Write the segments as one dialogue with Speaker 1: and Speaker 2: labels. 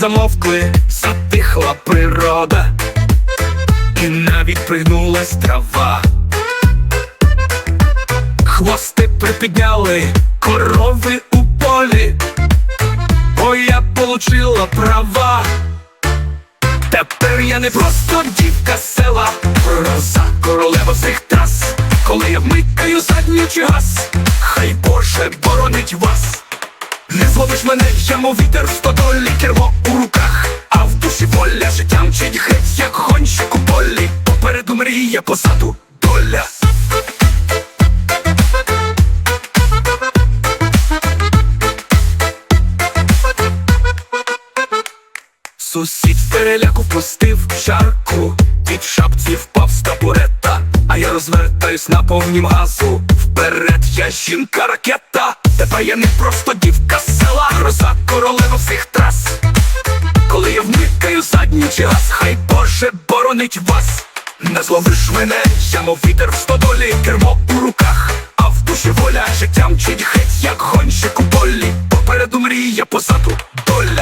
Speaker 1: замовкли, затихла природа, і навіть пригнулась трава. Хвости припідняли корови у полі, бо я получила права. Тепер я не просто дівка села, роза королева всіх трас. Коли я вмикаю задню чи газ, хай Боже боронить вас. Не зловиш мене, я мов вітер в стодолі, кермо у руках, а в душі воля життя мчить геть, як гонщик у полі. Попереду мрія, позаду доля. Сусід переляку пустив чарку, від шапці впав з табурета, а я розвертаюсь на повнім газу. Вперед я жінка ракета, тепер я не просто дівка з села, гроза королева всіх трас. Коли я вмикаю задній час, хай Боже боронить вас. Не зловиш мене, я мов вітер в стодолі, кермо у руках, а в душі воля життя мчить геть, як гонщик у полі. Попереду мрія, позаду доля.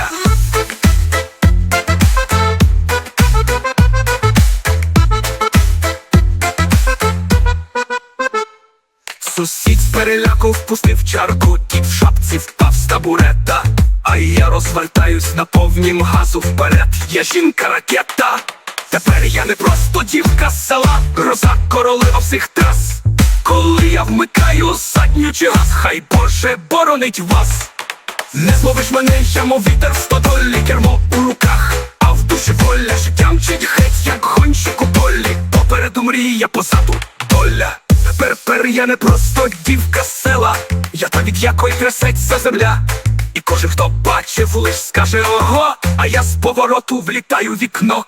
Speaker 1: Сусід з переляку впустив чарку, дід в шапці впав з табурета, а я розвертаюсь на повнім газу вперед. Я жінка ракета. Тепер я не просто дівка з села, гроза королева всіх трас. Коли я вмикаю задню чи газ, хай Боже боронить вас. Не зловиш мене, я мов вітер в стодолі, кермо у руках, а в душі воля життя мчить геть, як гонщик у полі. Попереду мрія, позаду доля. Тепер я не просто дівка села, я та від якої трясеться земля. І кожен, хто бачив, лиш скаже ого, а я з повороту влітаю в вікно.